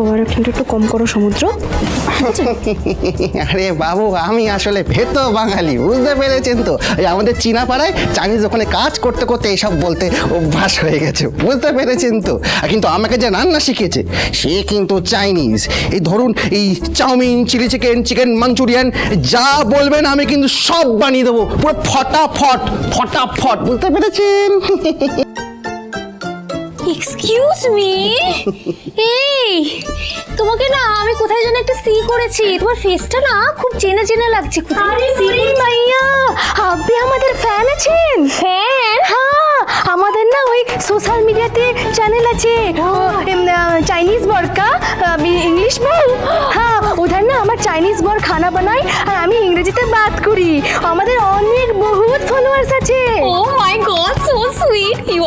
Over অ্যাকশনটা একটু কম করো সমুদ্র। আরে বাবু, আমি আসলে ভেতো বাঙালি, বুঝতে পেরেছেন তো? এই আমাদের চীনা পাড়ায় চাইনিজ ওখানে কাজ করতে করতে এইসব বলতে অভ্যাস হয়ে গেছে, বুঝতে পেরেছেন তো? কিন্তু আমাকে যে রান্না শিখেছে সে কিন্তু চাইনিজ এই ধরুন, এই chow mein, chilli chicken chicken Manchurian, যা বলবেন আমি কিন্তু সব বানিয়ে দেবো। পুরো ফটাফট ফটাফট, বুঝতে পেরেছেন? এক্সকিউজ মি এই তোমাকে না আমি কোথায় যেন একটা সি করেছি। তোমার ফেসটা না খুব চেনা চেনা লাগছে কোথায় সি ভাইয়া আপনি আমাদের ফ্যান আছেন? ফ্যান হ্যাঁ আমাদের না ওই সোশ্যাল মিডিয়াতে চ্যানেল আছে। চাইনিজ বরকা ইংলিশ বল। হ্যাঁ উধার না আমার চাইনিজ বর খানা বানাই আর আমি ইংরেজিতে বাত করি। আমাদের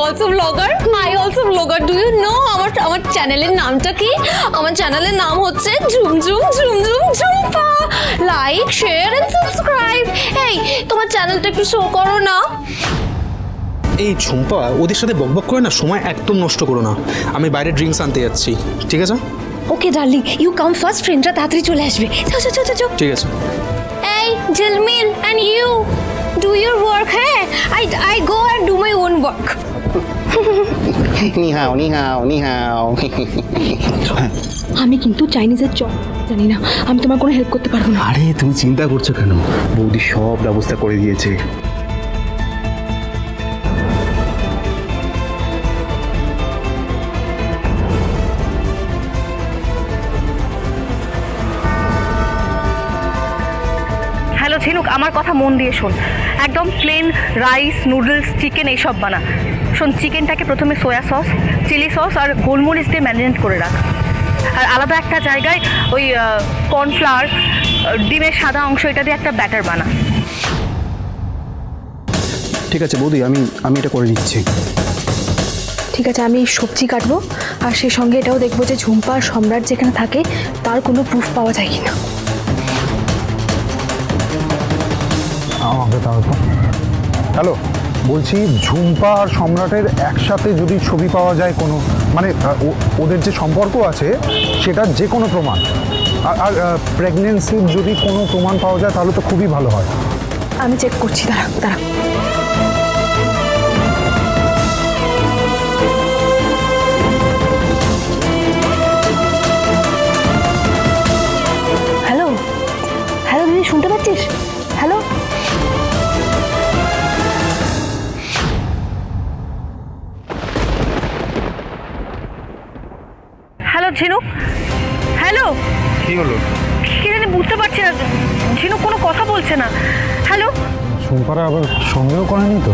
also blogger I also blogger do you know আমার আমার চ্যানেলের নামটা কি আমার চ্যানেলের নাম হচ্ছে Jhum Jhum Jhum Jhum Jhumpa like share and subscribe এই তোমার চ্যানেলটা একটু শো করো না এই ঝুম্পা ওদের সাথে বকবক করে না সময় একদম নষ্ট করো না। আমি বাইরে ড্রিঙ্কস আনতে যাচ্ছি ঠিক আছে? Okay darling you come first ফ্রেন্ডরা তাড়াতাড়ি চলে আসবে। যাও যাও যাও যাও ঠিক আছে। এই Jhilmil and you do your work হ্যাঁ? I I go and do my own work নিহাও নি হাও আমি কিন্তু চাইনিজের চপ জানি না। আমি তোমার কোনো হেল্প করতে পারব না। আরে তুমি চিন্তা করছ কেন? বৌদি সব ব্যবস্থা করে দিয়েছে। ঝিনুক আমার কথা মন দিয়ে শোন। একদম প্লেন রাইস নুডলস চিকেন এইসব বানা। শোন চিকেনটাকে প্রথমে সোয়া সস চিলি সস আর গোলমরিচ দিয়ে ম্যারিনেট করে রাখ। আর আলাদা একটা জায়গায় ওই কর্নফ্লাওয়ার ডিমের সাদা অংশ এটা দিয়ে একটা ব্যাটার বানা। ঠিক আছে বৌদি আমি আমি এটা করে নিচ্ছি। ঠিক আছে আমি সবজি কাটবো আর সেই সঙ্গে এটাও দেখব যে ঝুম্পা আর সম্রাট যেখানে থাকে তার কোনো প্রুফ পাওয়া যায় কিনা। আমাকে হ্যালো, বলছি ঝুম্পা আর সম্রাটের একসাথে যদি ছবি পাওয়া যায় কোনো মানে ওদের যে সম্পর্ক আছে, সেটা যে কোনো প্রমাণ। আর- আর প্রেগনেন্সির যদি কোনো প্রমাণ পাওয়া যায়, তাহলে তো খুবই ভালো হয়। আমি চেক করছি দাঁড়া দাঁড়া ঝিনুক? হ্যালো? কি হলো? কি জানি বুঝতে পারছি না ঝিনুক কোনো কথা বলছে না। হ্যালো? ঝুম্পারা আবার সন্দেহ করেনি তো?